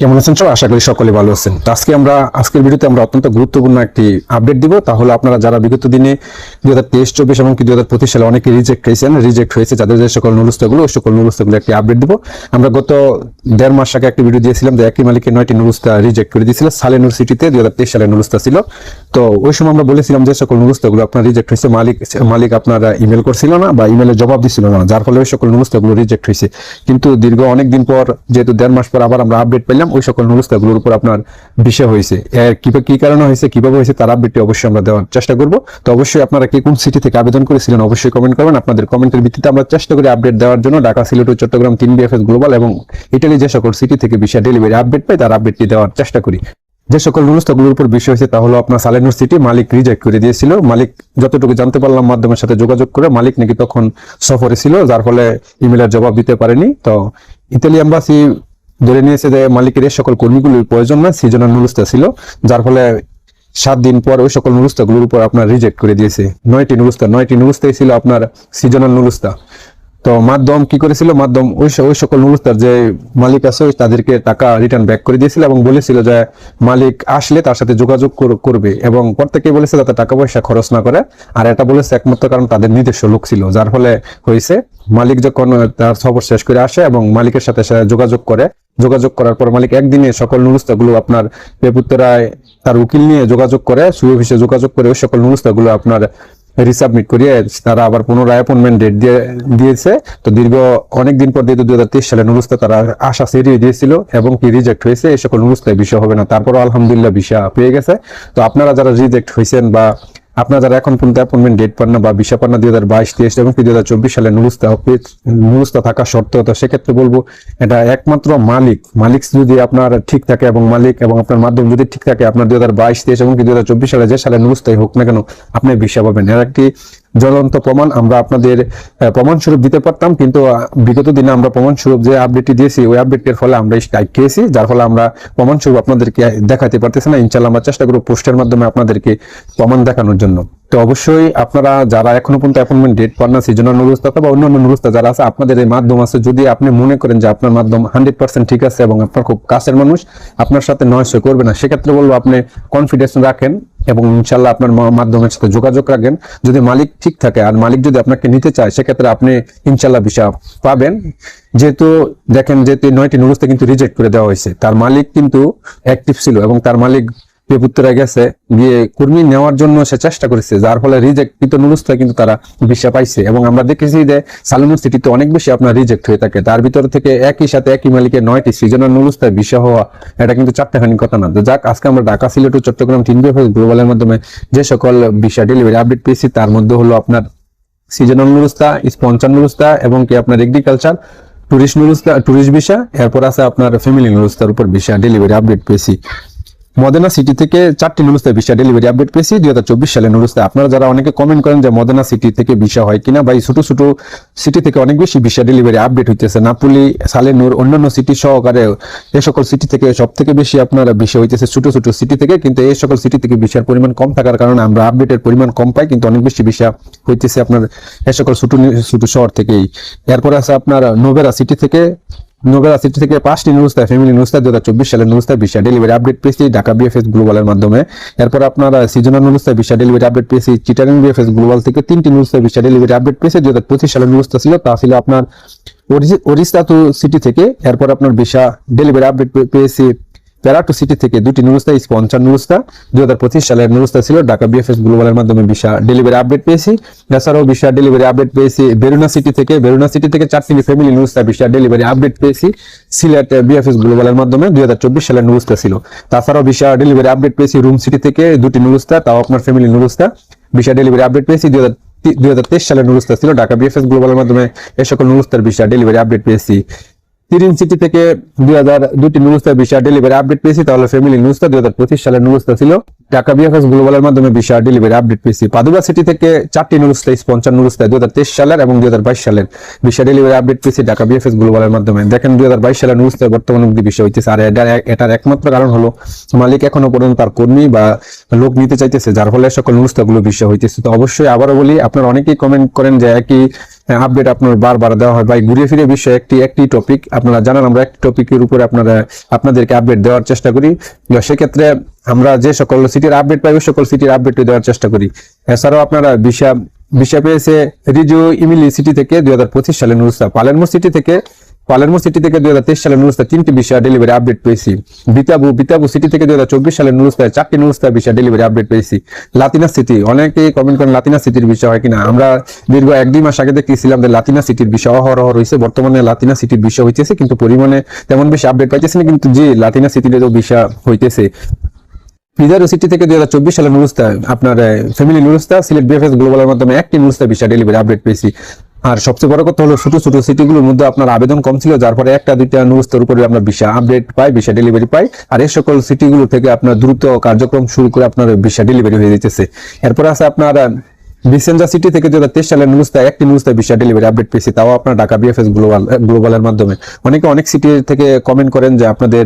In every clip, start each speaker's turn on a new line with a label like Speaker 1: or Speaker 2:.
Speaker 1: কেমন আছেন সব আশা করি সকলে ভালো আছেন। তো আজকে আমরা, আজকের ভিডিওতে আমরা অত্যন্ত গুরুত্বপূর্ণ একটি আপডেট দিব। তাহলে আপনারা যারা বিগত দিনে দুই হাজার তেইশ, চব্বিশ এবং দুই হাজার পঁচিশ সালে অনেকে রিজেক্ট হয়েছেন রিজেক্ট হয়েছে, যাদের যে সকল নুরুস্তাগুলো ওই সকল নুরুস্তাগুলো একটি আপডেট দিব। আমরা গত দেড় মাস আগে একটি ভিডিও দিয়েছিলাম যে একই মালিকের নয়টি নুরুস্তা রিজেক্ট করে দিয়েছিল। সালে ইউনিভার্সিটিতে দুই হাজার তেইশ সালে নুরুস্তা ছিল। তো ওই সময় আমরা বলেছিলাম যে সকল নুরুস্তাগুলো আপনার রিজেক্ট হয়েছে, মালিক মালিক আপনারা ইমেল করছিল না বা ইমেলের জবাব দিছিল না। যার ফলে ওই সকল নুরুস্তাগুলো রিজেক্ট হয়েছে। কিন্তু দীর্ঘ অনেক দিন পর, যেহেতু দেড় মাস পর আবার আমরা আপডেট পেলাম ওই সকল নুরুস্তাগুলোর উপর আপনার বিষয় হয়েছে। এর কি কারণে হয়েছে, কীভাবে হয়েছে, তার আপডেটটি অবশ্যই আমরা দেওয়ার চেষ্টা করব। তো অবশ্যই আপনারা কে কোন সিটি থেকে আবেদন করেছিলেন, অবশ্যই কমেন্ট করবেন। আপনাদের কমেন্টের ভিত্তিতে আমরা চেষ্টা করি আপডেট দেওয়ার জন্য। ঢাকা, সিলেট ও চট্টগ্রাম তিন বিএফএস গ্লোবাল এবং ইটালি যে সকল সিটি থেকে বিষয় ডেলিভারি আপডেট পাই তার আপডেটটি দেওয়ার চেষ্টা করি। যে সকল নুরুস্তাগুলোর উপর বিষয় হয়েছে, তা হলো আপনার সালেনুর সিটি মালিক রিজেক্ট করে দিয়েছিল। মালিক, যতটুকু জানতে পারলাম, মাধ্যমের সাথে যোগাযোগ করে মালিক নাকি তখন সফরে ছিল, যার ফলে ইমেলের জবাব দিতে পারেনি। তো ইতালি এম্বাসি ধরে নিয়েছে যে মালিকের সকল কর্মীগুলির প্রয়োজন না সিজনাল নুরুস্তা ছিল, যার ফলে সাত দিন পর ওই সকল নুরুস্তাগুলোর উপর আপনার রিজেক্ট করে দিয়েছে। নয়টি নুরুস্তা, নয়টি নুরুস্তাই ছিল আপনার সিজনাল নুরুস্তা। তো মাধ্যম কি করেছিল? মাধ্যম ওই ওই সকল নুরুস্তার যে মালিক আছে তাদেরকে টাকা রিটার্ন ব্যাক করে দিয়েছিল এবং বলেছিল যে মালিক আসলে তার সাথে যোগাযোগ করবে এবং প্রত্যেকেই বলেছে যাতে টাকা পয়সা খরচ না করে। আর এটা বলেছে একমাত্র কারণ তাদের নিজস্ব লোক ছিল, যার ফলে হয়েছে মালিক যখন তার সফর শেষ করে আসে এবং মালিকের সাথে যোগাযোগ করে, যোগাযোগ করার পর মালিক একদিনে সকল নুরুস্তাগুলো আপনার পেপুত্তরায় তার উকিল নিয়ে যোগাযোগ করে অফিসে যোগাযোগ করে ওই সকল নুরুস্তাগুলো আপনার রিসাবমিট করিয়ে তারা আবার পুনরায় অ্যাপয়েন্টমেন্ট ডেট দিয়ে দিয়েছে। তো দীর্ঘ অনেকদিন পর দিয়ে দু হাজার তেইশ সালে নুরুস্তা তারা আশা সেরিয়ে দিয়েছিল এবং কি রিজেক্ট হয়েছে এই সকল নুরুস্তায় বিষয় হবে না। তারপরও আলহামদুলিল্লাহ বিষয় পেয়ে গেছে। তো আপনারা যারা রিজেক্ট হয়েছেন বা আপনারা যারা এখন পর্যন্ত অ্যাপয়েন্টমেন্ট ডেট পান না বা বিষয় পান না, দুই হাজার বাইশ, তেইশ এবং দুই হাজার চব্বিশ সালে নুরুস্তা নুরুস্তা থাকা সত্ত্বেও তো সেক্ষেত্রে বলব, এটা একমাত্র মালিক মালিক যদি আপনার ঠিক থাকে এবং মালিক এবং আপনার মাধ্যম যদি ঠিক থাকে, আপনার দুই হাজার বাইশ, তেইশ এবং দুই হাজার চব্বিশ সালে যে সালে নুরুস্তাই হোক না কেন, আপনি বিষয় পাবেন। এর একটি জ্বলন্ত প্রমাণ আমরা আপনাদের আহ, প্রমাণ স্বরূপ দিতে পারতাম কিন্তু বিগত দিনে আমরা প্রমাণ স্বরূপ যে আপডেটটি দিয়েছি ওই আপডেটের ফলে আমরা স্ট্রাইক খেয়েছি যার ফলে আমরা প্রমাণ স্বরূপ আপনাদেরকে দেখাতে পারতেছি না। ইনশাল্লাহ আমরা চেষ্টা করব পোস্টের মাধ্যমে আপনাদেরকে প্রমাণ দেখানোর জন্য। তো অবশ্যই আপনারা যারা এখনও পর্যন্ত অ্যাপয়েন্টমেন্ট ডেট পান না সেজন্য নুরুস্তা বা অন্যান্য নুরুস্তা যারা আছে আপনাদের এই মাধ্যম আছে যদি আপনি মনে করেন যে আপনার মাধ্যম হান্ড্রেড পার্সেন্ট ঠিক আছে এবং আপনার খুব কাছের মানুষ আপনার সাথে নয়সই করবে না সেক্ষেত্রে বলব আপনি কনফিডেন্স রাখেন। এবং ইনশাল্লাহ আপনার মাধ্যমের সাথে যোগাযোগ রাখেন। যদি মালিক ঠিক থাকে, আর মালিক যদি আপনাকে নিতে চায়, সেক্ষেত্রে আপনি ইনশাল্লাহ ভিসা পাবেন। যেহেতু দেখেন যেহেতু নয়টি নুরুজতে কিন্তু রিজেক্ট করে দেওয়া হয়েছে। তার মালিক কিন্তু অ্যাক্টিভ ছিল এবং তার মালিক পেপুত্তরা গেছে, গিয়ে কর্মী নেওয়ার জন্য সে চেষ্টা করেছে, যার ফলে রিজেক্ট নুরুস্তা কিন্তু তারা ভিসা পাইছে। এবং আমরা দেখেছি যে সালুনুর সিটিতে অনেক বেশি আপনার রিজেক্ট হয়ে থাকে। তার ভিতর থেকে একই সাথে একই মালিকের নয়টি সৃজনের নুরুস্তায় ভিসা হওয়া, এটা কিন্তু চারটেখানি কথা না। যাক, আজকে আমরা ঢাকা, সিলেট ও চট্টগ্রাম তিন বিভাগ গ্লোবালের মাধ্যমে যে সকল ভিসা ডেলিভারি আপডেট পেয়েছি, তার মধ্যে হলো আপনার সিজনাল নুরুস্তা স্পঞ্চার নুরুস্তা এবং কি আপনার এগ্রিকালচার টুরিস্ট নুরুস্তা টুরিস্ট ভিসা এরপর আছে আপনার ফ্যামিলি নুরুস্তার উপর ভিসা ডেলিভারি আপডেট পেয়েছি। মদেনা সিটি থেকে চারটি নুরুস্তা ভিসা ডেলিভারি আপডেট পেয়েছি। দুই হাজার চব্বিশ সালে নুরুস্তা আপনারা যারা অনেকে কমেন্ট করেন যে মদেনা সিটি থেকে ভিসা হয় কিনা বা এই ছোট ছোট সিটি থেকে অনেক বেশি ভিসা ডেলিভারি আপডেট হইতেছে, নাপুলি সালেনুর অন্যান্য সিটি সহকারে এ সকল সিটি থেকে সব থেকে বেশি আপনারা ভিসা হইতেছে ছোটো ছোটো সিটি থেকে, কিন্তু এই সকল সিটি থেকে ভিসার পরিমাণ কম থাকার কারণে আমরা আপডেটের পরিমাণ কম পাই, কিন্তু অনেক বেশি ভিসা হইতেছে আপনার এ সকল ছোটো ছোটো শহর থেকেই। এরপর আছে আপনার নোবেরা সিটি থেকে। নোবেরা সিটি থেকে পাঁচটি নুরুস্তা ফ্যামিলি নুরুস্তা দু হাজার চব্বিশ সালের নুরুস্তা বিশ্বা ডেলিভারি আপডেট পেয়েছি ঢাকা বিএফএস গ্লোবালের মাধ্যমে। এরপর আপনারা সিজনাল নুরুস্তা বিশা ডেলিভারি আপডেট পেয়েছি চিটারিং বিএফএস গ্লোবাল থেকে তিনটি নুরুস্তা বিশা ডেলিভারি আপডেট পেয়েছে দু হাজার পঁচিশ সালের নুরুস্তা ছিল, তা ছিল আপনার ওড়িশা টু সিটি থেকে। এরপর আপনার বিশা ডেলিভারি আপডেট পেয়েছি প্যারাটু সিটি থেকে দুটি নুরুস্তা স্পঞ্চার নুরুস্তা। দু হাজার পঁচিশ সালের নুরুস্তা ছিল ঢাকা বিএফএস গ্লোবালের মাধ্যমে বিশা ডেলিভারি আপডেট পেয়েছি। এছাড়াও বিশা ডেলিভারি আপডেট পেয়েছি বেরুনা সিটি থেকে। বেরুনা সিটি থেকে চারটি ফ্যামিলি নুরুস্তা ভিসা ডেলিভারি আপডেট পেয়েছি সিলেট বিএফএস গ্লোবালের মাধ্যমে দুই হাজার চব্বিশ সালের নুরুস্তা ছিল। তাছাড়াও বিশা ডেলিভারি আপডেট পেয়েছি রুম সিটি থেকে, দুটি নুরুস্তা, তাও আপনার ফ্যামিলি নুরুস্তা। ভিসা ডেলিভারি আপডেট পেয়েছি দুই দুই সালের নুরুস্তা ছিল ঢাকা বিএফএস গ্লোবালের মাধ্যমে। এ সকল নুরুস্তার ভিসা ডেলিভারি আপডেট পেয়েছি। তিরিন সিটি থেকে দুই হাজার দুটি নুরুস্তা ভিসা ডেলিভারি আপডেট পেয়েছি। তাহলে ফ্যামিলি নুরুস্তা দুই হাজার পঁচিশ সালের নুরুস্তা ছিল। ঢাকা বিএফএস গ্লোবালের মাধ্যমে ভিসা ডেলিভারি আপডেট পেয়েছি। পাদুবা সিটি থেকে চারটি নুরুস্তা স্পঞ্চার নুরুস্তা দুই হাজার তেইশ সালের এবং দুই হাজার বাইশ সালের ভিসা ডেলিভারি আপডেট পেয়েছি ঢাকা বিএফএস গ্লোবালের মাধ্যমে। দেখেন, দুই হাজার বাইশ সালের নুরুস্তা বর্তমানে অব্দি বিষয় হইতেছে। আর এটার এটার একমাত্র কারণ হলো, মালিক এখনও পর্যন্ত তার কর্মী বা লোক নিতে চাইতেছে, যার ফলে সকল নুরুস্তাগুলো বিষয় হইতেছে। তো অবশ্যই আবারও বলি, আপনারা অনেকেই কমেন্ট করেন যে একই আপডেট আপনার বারবার দেওয়া হয়। বা ঘুরিয়ে ঘুরে ফিরে বিষয়ে একটি একটি টপিক আপনারা জানান, আমরা একটি টপিকের উপরে আপনারা, আপনাদেরকে আপডেট দেওয়ার চেষ্টা করি। সেক্ষেত্রে আমরা যে সকল সিটির আপডেট পাই, ওই সকল সিটির আপডেট দেওয়ার চেষ্টা করি। এছাড়াও আপনারা বিশা বিশা পেয়েছে রিজু ইমিলি সিটি থেকে দুই হাজার পঁচিশ সালে নুরুস্তা পালেরমো সিটি থেকে পালেরমো সিটি থেকে দুই হাজার তেইশ সালে নুরুস্তা তিনটি বিষয় ডেলিভারি আপডেট পেয়েছি। বিতাবু বিতাবু সিটি থেকে দুই হাজার চব্বিশ সালে নুরুস্তায় চারটি নুরুস্তা বিষয় ডেলিভারি আপডেট পেয়েছি। লাতিনা সিটি, অনেকেই কমেন্ট করেন লাতিনা সিটির বিষয় হয় কিনা। আমরা দীর্ঘ এক দুই মাস আগে দেখতেছিলাম যে লাতিনা সিটির বিষয় অহরহ রয়েছে। বর্তমানে লাতিনা সিটির বিষয় হইতেছে, কিন্তু পরিমাণে তেমন বেশি আপডেট পাইতেছে না, কিন্তু যে লাতিনা সিটিরও বিষয় হইতেছে। ফিজারো সিটি থেকে দুই হাজার চব্বিশ সালে নুরুস্তা আপনার ফ্যামিলি নুরুস্তা সিলেট বিএফএস গ্লোবালের মাধ্যমে একটি নুরুস্তা বিষয় ডেলিভারি আপডেট পেয়েছি। আর সবচেয়ে বড় কথা হলো ছোট ছোট সিটিগুলোর মধ্যে আপনার আবেদন কম ছিল, যার পরে একটা দুইটা নুস্তর উপরে আমরা ভিসা আপডেট পাই ভিসা ডেলিভারি পাই। আর এই সকল সিটিগুলো থেকে আপনার দ্রুত কার্যক্রম শুরু করে আপনার ভিসা ডেলিভারি হয়ে যেতেছে। এরপরে আছে আপনার বিসেঞ্জা সিটি থেকে দু হাজার তেইশ সালের নুরুস্তা একটি নুরুস্তা ভিসা ডেলিভারি আপডেট পেয়েছি, তাও আপনার ঢাকা বিএফএস গ্লোবাল গ্লোবালের মাধ্যমে। অনেকে অনেক সিটি থেকে কমেন্ট করেন যে আপনাদের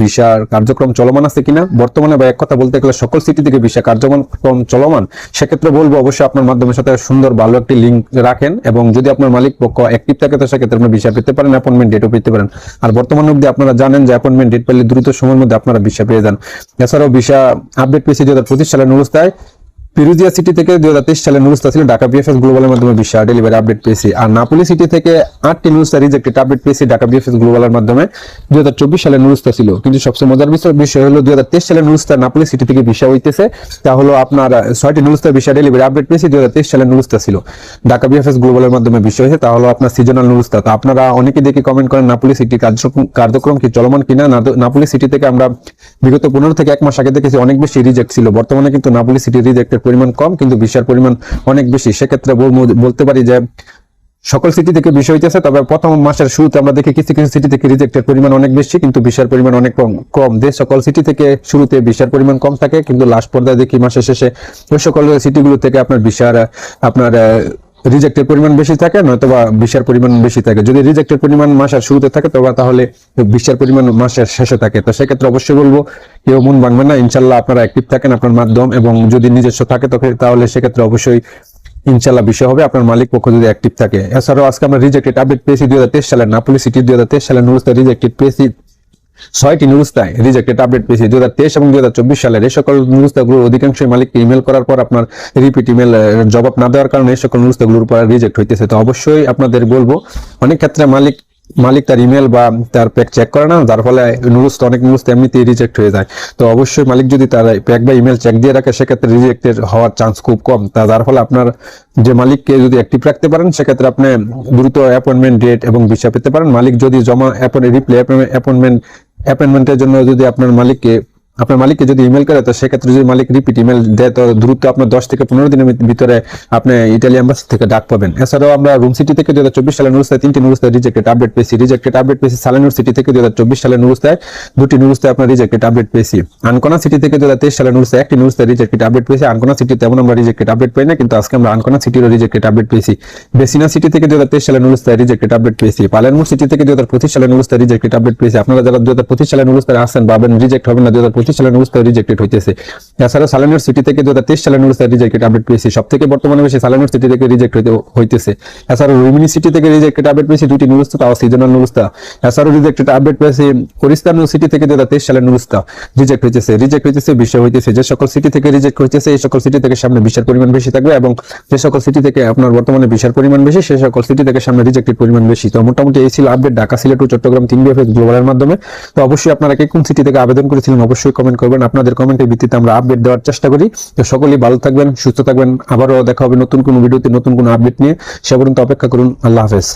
Speaker 1: ভিসার কার্যক্রম চলমান আছে কিনা। বর্তমানে বা এক কথা বলতে গেলে সকল সিটি থেকে ভিসা কার্যক্রম চলমান। সেক্ষেত্রে বলব অবশ্যই আপনার মাধ্যমের সাথে সুন্দর, ভালো একটি লিঙ্ক রাখেন এবং যদি আপনার মালিক পক্ষ অ্যাক্টিভ থাকে, তো সেক্ষেত্রে আপনি ভিসা পেতে পারেন অ্যাপয়েন্টমেন্ট ডেটও পেতে পারেন। আর বর্তমান অবধি আপনারা জানেন যে অ্যাপয়েন্টমেন্ট ডেট পেলে দ্রুত সময়ের মধ্যে আপনারা ভিসা পেয়ে যান। এছাড়াও ভিসা আপডেট পেয়েছি দু হাজার পঁচিশ সালের নুরুস্তায় পিরুজিয়া সিটি থেকে দুই হাজার তেইশ সালে নুরুস্তা ছিল, ঢাকা বিএফএস গ্লোবালের মাধ্যমে বিশ্ব ডেলিভারি আপডেট পেয়েছি। আর নাপুলি সিটি থেকে আটটি নুরুস্তা রিজেক্টেড আপডেট পেয়েছি, ঢাকা বিএফএস গ্লোবালের মাধ্যমে। দুই হাজার চব্বিশ সালে নুরুস্তা ছিল। কিন্তু সবচেয়ে মজার বিষয় বিষয় হলো, দুই হাজার তেইশ সালে নুরুস্তা নাপুলি সিটি থেকে ভিসা হইতেছে। তা হলো আপনার ছয়টি নুরুস্তা ভিসা ডেলিভারি আপডেট পেয়েছি, দুই হাজার তেইশ সালে নুরুস্তা ছিল। ঢাকা বিএফএস গ্লোবালের মাধ্যমে বিষয় হয়েছে তা হলো আপনার সিজনাল নুরুস্তা তো আপনারা অনেকে দেখে কমেন্ট করেন নাপুলি সিটি কার্যক্রম কার্যক্রম কি চলমান কিনা? নাপুলি সিটি থেকে আমরা বিগত পনেরো থেকে এক মাস আগে দেখেছি, অনেক বেশি রিজেক্ট ছিল। বর্তমানে কিন্তু নাপুলি সিটি রিজেক্টের পরিমাণ কম, কিন্তু ভিসার পরিমাণ অনেক বেশি। সেক্ষেত্রে বলতে পারি যে সকল সিটি থেকে বিষয় হইতেছে, তবে প্রথম মাসের শুরুতে আমরা দেখি কিছু কিছু সিটি থেকে রিজেক্টের পরিমাণ অনেক বেশি, কিন্তু বিষয়ের পরিমাণ অনেক কম কম। যে সকল সিটি থেকে শুরুতে ভিসার পরিমাণ কম থাকে, কিন্তু লাস্ট পর্যায়ে দেখি মাসের শেষে ওই সকল সিটিগুলো থেকে আপনার ভিসার আপনার রিজেক্টের পরিমাণ বেশি থাকে নয়তো বা ভিসার পরিমাণ বেশি থাকে। যদি রিজেক্টের পরিমাণ মাসের শুরুতে থাকে, তবে তাহলে ভিসার পরিমাণ মাসের শেষে থাকে। তো সেক্ষেত্রে অবশ্যই বলব, কেউ মন ভাঙবেন না, ইনশাল্লাহ আপনারা অ্যাক্টিভ থাকেন আপনার মাধ্যম, এবং যদি নিজস্ব থাকে তাহলে সেক্ষেত্রে অবশ্যই ইনশাল্লাহ বিষয় হবে, আপনার মালিক পক্ষ যদি অ্যাক্টিভ থাকে। এছাড়াও আজকে আমরা রিজেক্টেড আপডেট পেয়েছি দুই হাজার তেইশ সালের নাপুলি সিটি দুই হাজার তেইশ সালের নুরুস্তা রিজেক্টেড পেয়েছি। ছয়টি নুরুস্তায় রিজেক্টেড আপডেট পেয়েছি। দুই হাজার তেইশ এবং দুই হাজার চব্বিশ সালের এই সকল নুরুস্তাগুলোর অধিকাংশই মালিককে ইমেল করার পর আপনার রিপিট ইমেল জবাব না দেওয়ার কারণে এই সকল নুরুস্তাগুলোর উপর রিজেক্ট হইতেছে। তো অবশ্যই আপনাদের বলব, অনেক ক্ষেত্রে মালিক মালিক তার ইমেল বা তার প্যাক চেক করে না, যার ফলে নুরুস্তা অনেক নুরুস্তা এমনিতেই রিজেক্ট হয়ে যায়। তো অবশ্যই মালিক যদি তার প্যাক বা ইমেল চেক দিয়ে রাখে, সেক্ষেত্রে রিজেক্টের হওয়ার চান্স খুব কম। তা যার ফলে আপনার যে মালিককে যদি অ্যাক্টিভ রাখতে পারেন, সেক্ষেত্রে আপনি দ্রুত অ্যাপয়েন্টমেন্ট ডেট এবং ভিসা পেতে পারেন। মালিক যদি জমা রিপ্লে অ্যাপয়েন্টমেন্ট অ্যাপয়েন্টমেন্টের জন্য যদি আপনার মালিককে আপনার মালিককে যদি ইমেল করে, তো সেক্ষেত্রে যদি মালিক রিপিট ইমেল দেয়, তো দ্রুত আপনার দশ থেকে পনেরো দিনের ভিতরে আপনি ইটালি এম্বাসি থেকে ডাক পাবেন। এছাড়াও আমরা রুম সিটি থেকে দুই হাজার সালের নুরুস্তায় তিনটি নুরুস্তায় রিজেক্টেড আপডেট পেয়েছি। রিজেক্টেড আপডেট পেয়েছি সালানুর সিটি থেকে দুই হাজার সালের নুরুস্তায় দুটি নুরুস্তায় আপনার রিজেক্টেড আপডেট পেয়েছি। আনকোনা সিটি থেকে দুই হাজার সালের নুরুস্তায় একটি নুরুস্তায় রিজেক্টেড আপডেট পেয়েছি। আনকোনা সিটি তেমন আমরা রিজেক্টেড আপডেট পাই না কিন্তু আজকে আমরা আনকোনা সিটিরও রিজেক্টেড আপডেট পেয়েছি। বেসিনা সিটি থেকে দুই হাজার সালের নুরুস্তায় রিজেক্টেড আপডেট পেয়েছি। পালেরমুর সিটি থেকে দু হাজার সালের নুরুস্তায় রিজেক্টেড আপডেট পেয়েছি। আপনারা যারা দুই হাজার সালের নুরুস্তায় আসেন ভাবেন রিজেক্ট হবেন না দুই হাজার পঁচিশ সালের নুরুস্তায় রিজেক্টেড হইতেছে। এছাড়া সালানুর সিটি থেকে দুই হাজার সালের নুরুস্তায় রিজেক্টেড আপডেট পেয়েছি। সব থেকে বর্তমানে বেশি সালানুর সিটি থেকে রিজেক্ট হইতেছে। এছাড়া রুমিনি সিটি থেকে রিজেক্টেড আপডেট পেয়েছি। দুটি নুরুস্তা তাও সিজনাল নুরুস্তা এছাড়াও রিজেক্টেড আপডেট পেয়েছি করিস্তান সিটি থেকে দুই হাজার সালের নুরুস্তা রিজেক্ট হইতেছে। রিজেক্ট হইতেছে বিষয় হইতেছে। যে সকল সিটি থেকে রিজেক্ট হইতেছে, এই সকল সিটি থেকে সামনে বিশার পরিমাণ বেশি থাকবে এবং যে সকল সিটি থেকে আপনার বর্তমানে বিশার পরিমাণ বেশি সেই সকল সিটি থেকে সামনে রিজেক্টেড পরিমাণ বেশি। তো মোটামুটি এই ছিল আপডেট ঢাকা, সিলেট ও চট্টগ্রাম তিন বিএফএস গ্লোবালের মাধ্যমে। তো অবশ্যই আপনারা কে কোন সিটি থেকে আবেদন করেছিলেন অবশ্যই কমেন্ট করবেন। আপনাদের কমেন্টের ভিত্তিতে আমরা আপডেট দেওয়ার চেষ্টা করি। তো সকলেই ভালো থাকবেন, সুস্থ থাকবেন। আবারও দেখা হবে নতুন কোনো ভিডিওতে নতুন কোনো আপডেট নিয়ে। সে পর্যন্ত অপেক্ষা করুন। আল্লাহ হাফেজ।